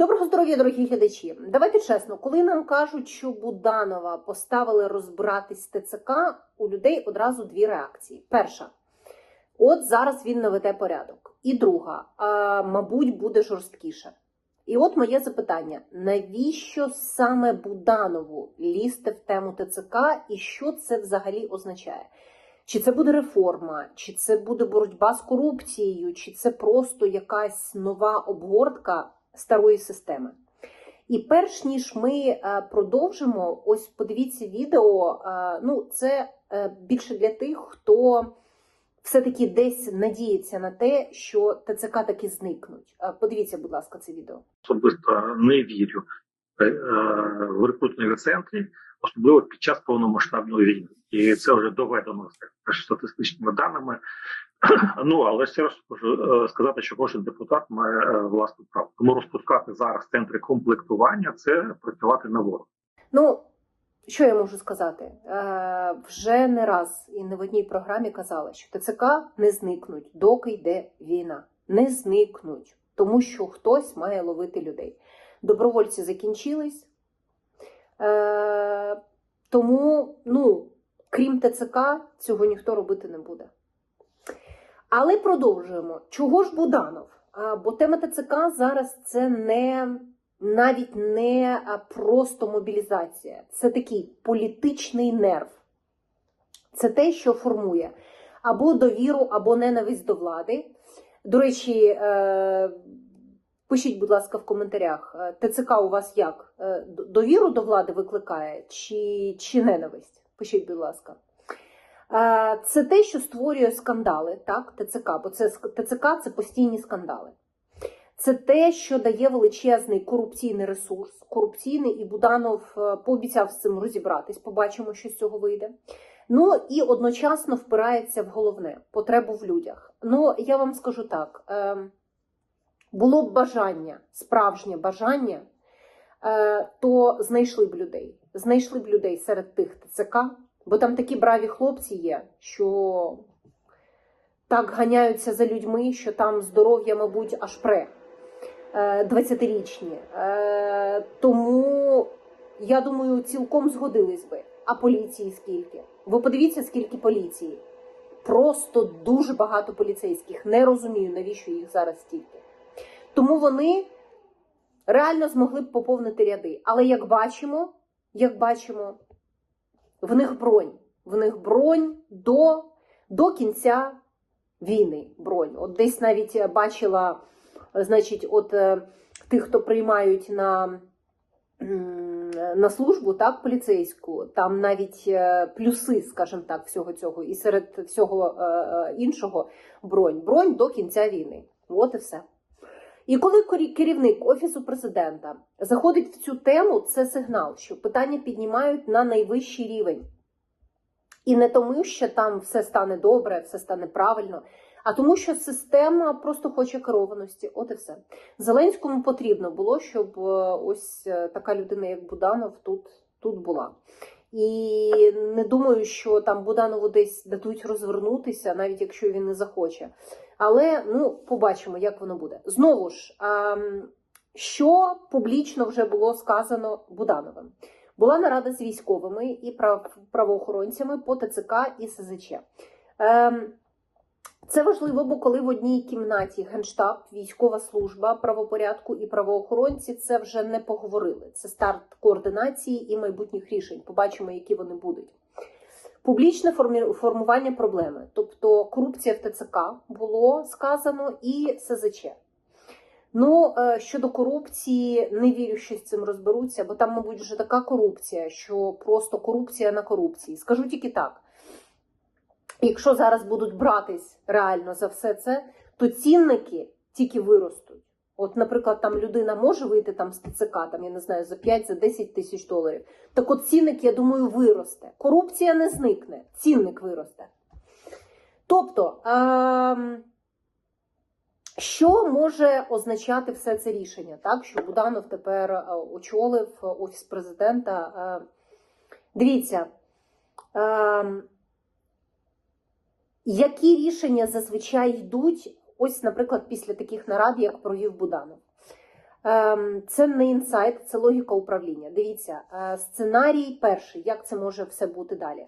Доброго здоров'я, дорогі глядачі. Давайте чесно, коли нам кажуть, що Буданова поставили розбиратись ТЦК, у людей одразу дві реакції. Перша, от зараз він наведе порядок. І друга, а, мабуть, буде жорсткіше. І от моє запитання: навіщо саме Буданову лізти в тему ТЦК і що це взагалі означає? Чи це буде реформа, чи це буде боротьба з корупцією, чи це просто якась нова обгортка старої системи? І перш ніж ми е, продовжимо, ось подивіться відео. е, Ну, це е, більше для тих, хто все-таки десь надіється на те, що ТЦК таки зникнуть. Подивіться, будь ласка, це відео. особисто не вірю в рекрутингові центрі, особливо під час повномасштабної війни. І це вже доведено статистичними даними. Ну але ще раз можу е, сказати, що кожен депутат має е, власну право. Тому розпускати зараз центри комплектування це працювати на ворог. Ну, що я можу сказати? Е, вже не раз і не в одній програмі казала, що ТЦК не зникнуть, доки йде війна. Не зникнуть, тому що хтось має ловити людей. Добровольці закінчились. Е, тому, ну, крім ТЦК, цього ніхто робити не буде. Але продовжуємо. Чого ж Буданов? Бо тема ТЦК зараз це не навіть не просто мобілізація, це такий політичний нерв. Це те, що формує або довіру, або ненависть до влади. До речі, е, пишіть, будь ласка, в коментарях, е, ТЦК у вас як? Е, Довіру до влади викликає чи, чи ненависть? Пишіть, будь ласка. Це те, що створює скандали, так, ТЦК, бо це ТЦК це постійні скандали. Це те, що дає величезний корупційний ресурс, корупційний, і Буданов е, пообіцяв з цим розібратись. Побачимо, що з цього вийде. Ну і одночасно впирається в головне потребу в людях. Ну, я вам скажу так: е, було б бажання, справжнє бажання, е, то знайшли б людей. Знайшли б людей серед тих ТЦК, бо там такі браві хлопці є, що так ганяються за людьми, що там здоров'я, мабуть, аж пре. Е, 20-річні. Е, Тому я думаю, цілком згодились би. А поліції скільки? Ви подивіться, скільки поліції. Просто дуже багато поліцейських. Не розумію, навіщо їх зараз стільки. Тому вони реально змогли б поповнити ряди. Але як бачимо, як бачимо, в них бронь. В них бронь до, до кінця війни. Бронь. От десь навіть бачила, значить, от е, тих, хто приймають на, на службу, так, поліцейську, там навіть е, плюси, скажімо так, всього цього, і серед всього е, іншого бронь. Бронь до кінця війни. От і все. І коли керівник офісу президента заходить в цю тему, це сигнал, що питання піднімають на найвищий рівень. І не тому, що там все стане добре, все стане правильно, а тому, що система просто хоче керованості. От і все. Зеленському потрібно було, щоб е, ось е, така людина, як Буданов, тут, тут була. І не думаю, що там Буданову десь дадуть розвернутися, навіть якщо він не захоче. Але ну, побачимо, як воно буде. Знову ж, що публічно вже було сказано Будановим. Була нарада з військовими і правоохоронцями по ТЦК і СЗЧ. Ем, це важливо, бо коли в одній кімнаті генштаб, військова служба правопорядку і правоохоронці це вже не поговорили. Це старт координації і майбутніх рішень. Побачимо, які вони будуть. Публічне формування проблеми, тобто корупція в ТЦК було сказано і СЗЧ. Ну, е, щодо корупції, не вірю, що з цим розберуться, бо там, мабуть, вже така корупція, що просто корупція на корупції. Скажу тільки так: якщо зараз будуть братись реально за все це, то цінники тільки виростуть. От, наприклад, там людина може вийти там з ТЦК, там я не знаю, за 5 за 10 тисяч доларів. Так от цінник, я думаю, виросте. Корупція не зникне, цінник виросте. Тобто, ем, що може означати все це рішення? Так, що Буданов тепер е, очолив офіс президента. Е, Дивіться, ем, які рішення зазвичай йдуть, ось, наприклад, після таких нарад, як провів Буданов. Ем, Це не інсайт, це логіка управління. Дивіться, е, сценарій перший, як це може все бути далі.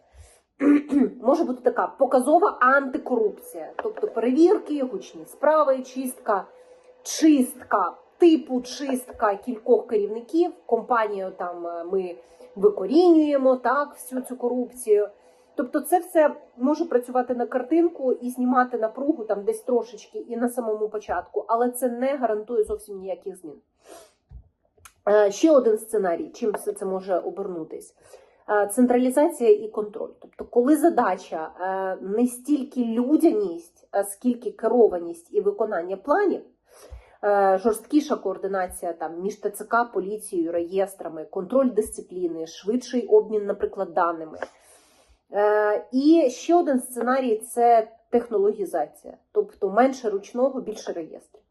може бути така показова антикорупція, тобто перевірки, гучні справи, чистка, чистка, типу чистка кількох керівників. Компанію там е, ми викорінюємо так, всю цю корупцію. Тобто, це все може працювати на картинку і знімати напругу там десь трошечки і на самому початку, але це не гарантує зовсім ніяких змін. Е, Ще один сценарій, чим все це може обернутись. Е, Централізація і контроль. Тобто, коли задача е, не стільки людяність, скільки керованість і виконання планів, жорсткіша координація там між ТЦК, поліцією, реєстрами, контроль дисципліни, швидший обмін, наприклад, даними. Е, І ще один сценарій це технологізація, тобто менше ручного, більше реєстрів.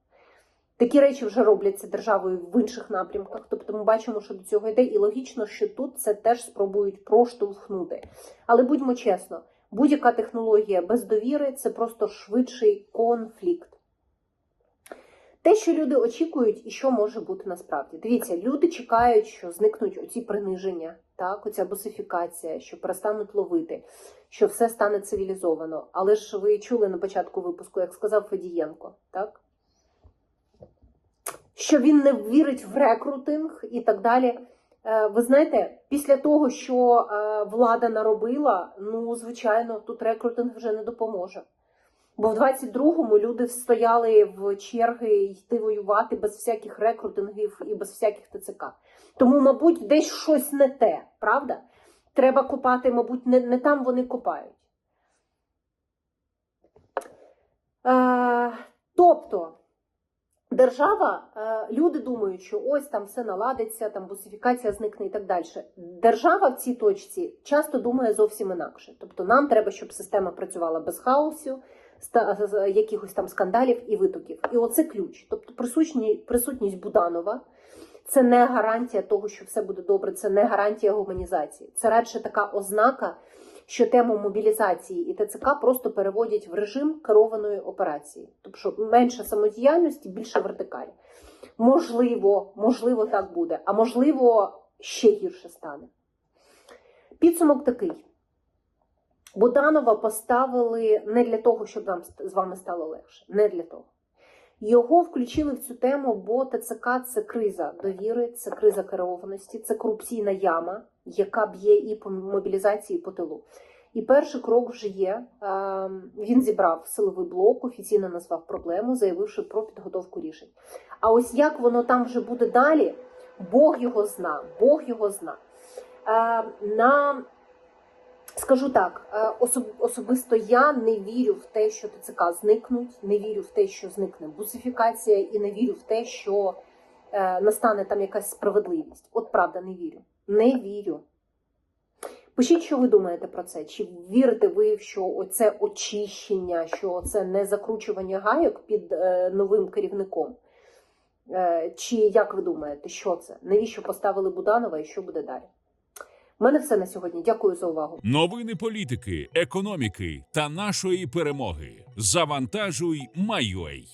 Такі речі вже робляться державою в інших напрямках. Тобто ми бачимо, що до цього йде, і логічно, що тут це теж спробують проштовхнути. Але будьмо чесно, будь-яка технологія без довіри це просто швидший конфлікт. Те, що люди очікують, і що може бути насправді. Дивіться, люди чекають, що зникнуть оці приниження, так, оця босифікація, що перестануть ловити, що все стане цивілізовано. Але ж ви чули на початку випуску, як сказав Федієнко, так? Що він не вірить в рекрутинг і так далі. Е, Ви знаєте, після того, що е, влада наробила, ну, звичайно, тут рекрутинг вже не допоможе. Бо в 22-му люди стояли в черги йти воювати без всяких рекрутингів і без всяких ТЦК. Тому, мабуть, десь щось не те, правда? Треба копати, мабуть, не, не там вони копають. Е, тобто, держава, е, люди думають, що ось там все наладиться, там бусифікація зникне і так далі. Держава в цій точці часто думає зовсім інакше. Тобто, нам треба, щоб система працювала без хаосу, якихось там скандалів і витоків. І оце ключ. Тобто присутні, присутність Буданова це не гарантія того, що все буде добре, це не гарантія гуманізації. Це радше така ознака, що тему мобілізації і ТЦК просто переводять в режим керованої операції. Тобто менше самодіяльності, більше вертикалі. Можливо, можливо, так буде, а можливо, ще гірше стане. Підсумок такий. Буданова поставили не для того, щоб нам з вами стало легше. Не для того. Його включили в цю тему, бо ТЦК це криза довіри, це криза керованості, це корупційна яма, яка б'є і по мобілізації, і по тилу. І перший крок вже є. Ем, Він зібрав силовий блок, офіційно назвав проблему, заявивши про підготовку рішень. А ось як воно там вже буде далі, Бог його зна, Бог його зна. Е, На Скажу так, е, особ- особисто я не вірю в те, що ТЦК зникнуть, не вірю в те, що зникне бусифікація, і не вірю в те, що е, настане там якась справедливість. От правда, не вірю. Не вірю. Пишіть, що ви думаєте про це. Чи вірите ви, що оце очищення, що це не закручування гайок під е, новим керівником? Чи як ви думаєте, що це? Навіщо поставили Буданова і що буде далі? Мене все на сьогодні. Дякую за увагу. Новини політики, економіки та нашої перемоги. Завантажуй, майой.